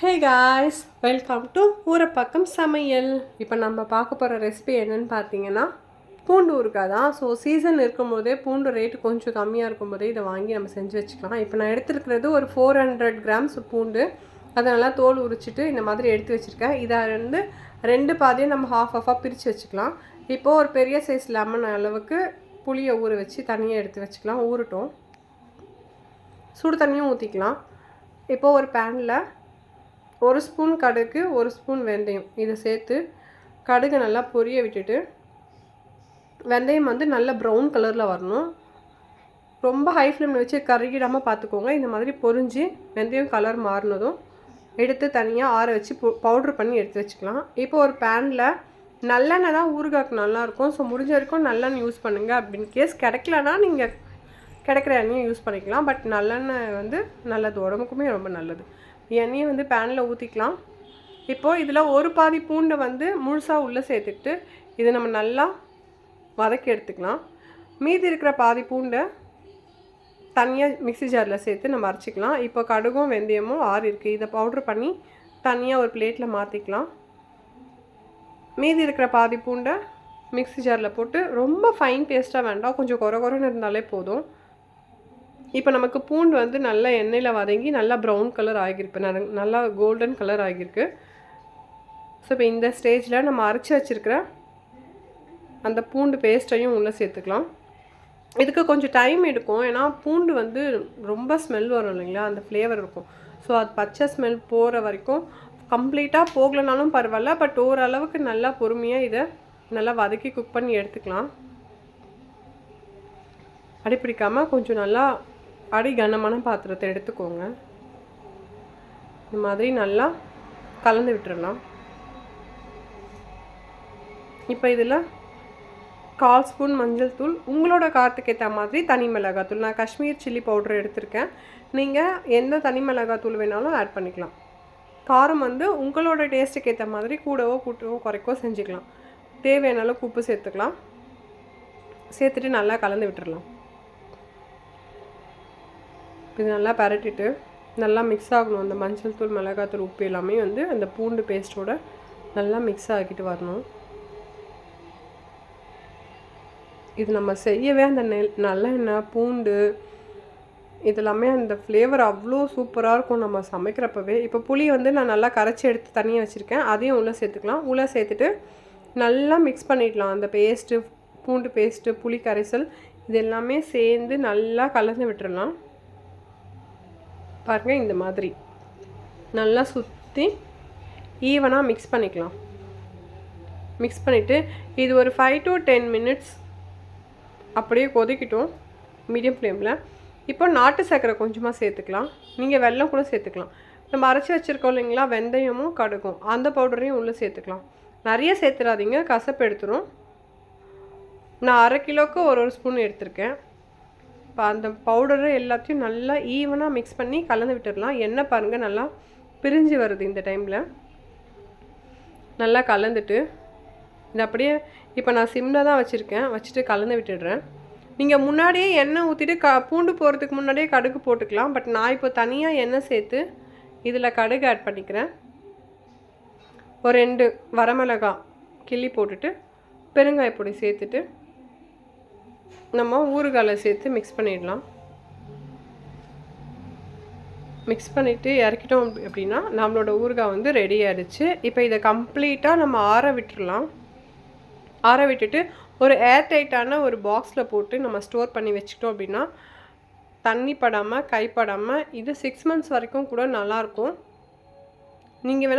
Hey guys welcome to Urapakkam சமையல் இப்போ நம்ம பார்க்க போகிற ரெசிபி என்னன்னு பார்த்தீங்கன்னா பூண்டு ஊறுகாய் தான் ஸோ சீசன் இருக்கும்போதே பூண்டு ரேட்டு கொஞ்சம் கம்மியாக இருக்கும்போதே இதை வாங்கி நம்ம செஞ்சு வச்சுக்கலாம். இப்போ நான் எடுத்துருக்கிறது ஒரு ஃபோர் ஹண்ட்ரட் கிராம்ஸ் பூண்டு. அதை நல்லா தோல் உரிச்சிட்டு இந்த மாதிரி எடுத்து வச்சுருக்கேன். இதை வந்து ரெண்டு பாதியும் நம்ம ஹாஃப் ஹாஃபாக பிரித்து வச்சுக்கலாம். இப்போது ஒரு பெரிய சைஸ் லெமன் அளவுக்கு புளியை ஊற வச்சு தனியாக எடுத்து வச்சுக்கலாம். ஊறட்டும். சுடு தண்ணியும் ஊற்றிக்கலாம் இப்போது ஒரு பேனில் ஒரு ஸ்பூன் கடுகு ஒரு ஸ்பூன் வெந்தயம். இதை சேர்த்து கடுகு நல்லா பொரிய விட்டுட்டு வெந்தயம் வந்து நல்ல ப்ரௌன் கலரில் வரணும். ரொம்ப ஹை ஃப்ளேமில் வச்சு கருகிடாமல் பார்த்துக்கோங்க இந்த மாதிரி பொரிஞ்சு வெந்தயம் கலர் மாறினதும் எடுத்து தனியாக ஆற வச்சு பவுட்ரு பண்ணி எடுத்து வச்சுக்கலாம். இப்போ ஒரு பேனில் நல்லெண்ணெய் தான் ஊறுகாய்க்கு நல்லாயிருக்கும். ஸோ முடிஞ்ச வரைக்கும் நல்லெண்ணெய் யூஸ் பண்ணுங்கள் அப்படின்னு கேஸ் கிடைக்கலனா நீங்கள் கிடைக்கிற எண்ணெயும் யூஸ் பண்ணிக்கலாம். பட் நல்லெண்ணெய் வந்து நல்லது. உடம்புக்குமே ரொம்ப நல்லது. எண்ணெயை வந்து பேனில் ஊற்றிக்கலாம் இப்போது இதில் ஒரு பாதி பூண்டை வந்து முழுசாக உள்ளே சேர்த்துக்கிட்டு இதை நம்ம நல்லா வதக்கி எடுத்துக்கலாம். மீதி இருக்கிற பாதி பூண்டை தனியாக மிக்ஸி ஜாரில் சேர்த்து நம்ம அரைச்சிக்கலாம். இப்போ கடுகும் வெந்தயமும் ஆறு இருக்குது இதை பவுட்ரு பண்ணி தனியாக ஒரு பிளேட்டில் மாற்றிக்கலாம் மீதி இருக்கிற பாதி பூண்டை மிக்ஸி ஜாரில் போட்டு ரொம்ப ஃபைன் பேஸ்ட்டாக வேண்டாம். கொஞ்சம் குறை குறைன்னு இருந்தாலே போதும். இப்போ நமக்கு பூண்டு வந்து நல்லா எண்ணெயில் வதங்கி நல்லா ப்ரௌன் கலர் ஆகியிருக்கு. ந- நல்லா கோல்டன் கலர் ஆகியிருக்கு. ஸோ இப்போ இந்த ஸ்டேஜில் நம்ம அரைச்சி வச்சுருக்கிற அந்த பூண்டு பேஸ்ட்டையும் உள்ளே சேர்த்துக்கலாம். இதுக்கு கொஞ்சம் டைம் எடுக்கும். ஏன்னா பூண்டு வந்து ரொம்ப ஸ்மெல் வரும் இல்லைங்களா? அந்த ஃப்ளேவர் இருக்கும். ஸோ அது பச்சை ஸ்மெல் போகிற வரைக்கும் கம்ப்ளீட்டாக போகலனாலும் பரவாயில்ல. பட் ஓரளவுக்கு நல்லா பொறுமையாக இதை நல்லா வதக்கி குக் பண்ணி எடுத்துக்கலாம். அடிப்பிடிக்காமல் கொஞ்சம் நல்லா அடி கனமான பாத்திரத்தை எடுத்துக்கோங்க. இந்த மாதிரி நல்லா கலந்து விட்டுடலாம் இப்போ இதில் கால் ஸ்பூன் மஞ்சள் தூள் உங்களோட காரத்துக்கு ஏற்ற மாதிரி தனி மிளகாத்தூள் நான் காஷ்மீர் சில்லி பவுடர் எடுத்திருக்கேன். நீங்கள் எந்த தனி மிளகாத்தூள் வேணாலும் ஆட் பண்ணிக்கலாம். காரம் வந்து உங்களோட டேஸ்ட்டுக்கு ஏற்ற மாதிரி கூடவோ கூட்டவோ குறைக்கவோ செஞ்சுக்கலாம். தேவையான அளவுக்கு உப்பு சேர்த்துக்கலாம். சேர்த்துட்டு நல்லா கலந்து விட்டுடலாம் இது நல்லா பரட்டிட்டு நல்லா மிக்ஸ் ஆகணும். அந்த மஞ்சள் தூள் மிளகாத்தூள் உப்பு எல்லாமே வந்து அந்த பூண்டு பேஸ்ட்டோட நல்லா மிக்ஸ் ஆக்கிட்டு வரணும். இது நம்ம செய்யவே அந்த நெல் நல்லெண்ணெய் பூண்டு இதெல்லாமே அந்த ஃப்ளேவர் அவ்வளோ சூப்பராக இருக்கும் நம்ம சமைக்கிறப்பவே. இப்போ புளி வந்து நான் நல்லா கரைச்சி எடுத்து தனியாக வச்சுருக்கேன். அதையும் உள்ளே சேர்த்துக்கலாம். உள்ளே சேர்த்துட்டு நல்லா மிக்ஸ் பண்ணிடலாம். அந்த பேஸ்ட்டு பூண்டு பேஸ்ட்டு புளி கரைசல் இது எல்லாமே சேர்ந்து நல்லா கலந்து விட்டுடலாம் பாருங்கள் இந்த மாதிரி. நல்லா சுற்றி ஈவனாக மிக்ஸ் பண்ணிக்கலாம். மிக்ஸ் பண்ணிவிட்டு இது ஒரு ஃபைவ் டு டென் மினிட்ஸ் அப்படியே கொதிக்கட்டும் மீடியம் ஃப்ளேமில் இப்போ நாட்டு சர்க்கரை கொஞ்சமாக சேர்த்துக்கலாம். நீங்கள் வெல்லம் கூட சேர்த்துக்கலாம். நம்ம அரைச்சி வச்சுருக்கோம் இல்லைங்களா வெந்தயமும் கடுகும். அந்த பவுடரையும் உள்ளே சேர்த்துக்கலாம். நிறைய சேர்த்துடாதீங்க கசப்பு எடுத்துரும். நான் அரை கிலோவுக்கு ஒரு ஒரு ஸ்பூன் எடுத்திருக்கேன். இப்போ அந்த பவுடரை எல்லாத்தையும் நல்லா ஈவனாக மிக்ஸ் பண்ணி கலந்து விட்டுடலாம். எண்ணெய் பாருங்கள் நல்லா பிரிஞ்சு வருது இந்த டைமில் நல்லா கலந்துட்டு இது அப்படியே இப்போ நான் சிம்மில் தான் வச்சுருக்கேன். வச்சுட்டு கலந்து விட்டுடுறேன். நீங்கள் முன்னாடியே எண்ணெய் ஊற்றிட்டு க பூண்டு போகிறதுக்கு முன்னாடியே கடுகு போட்டுக்கலாம். பட் நான் இப்போ தனியாக எண்ணெய் சேர்த்து இதில் கடுகு ஆட் பண்ணிக்கிறேன். ஒரு ரெண்டு வரமிளகாய் கிள்ளி போட்டுட்டு பெருங்காய பொடி சேர்த்துட்டு நம்ம ஊறுகாலை சேர்த்து மிக்ஸ் பண்ணிடலாம். மிக்ஸ் பண்ணிவிட்டு இறக்கிட்டோம் அப்படின்னா நம்மளோட ஊறுகாய் வந்து ரெடி ஆகிடுச்சு இப்போ இதை கம்ப்ளீட்டாக நம்ம ஆற விட்டுடலாம் ஆற விட்டுட்டு ஒரு ஏர் டைட்டான ஒரு பாக்ஸில் போட்டு நம்ம ஸ்டோர் பண்ணி வச்சுக்கிட்டோம் அப்படின்னா தண்ணி படாமல் கைப்படாமல் இது சிக்ஸ் மந்த்ஸ் வரைக்கும் கூட நல்லாயிருக்கும் நீங்கள் வேணால்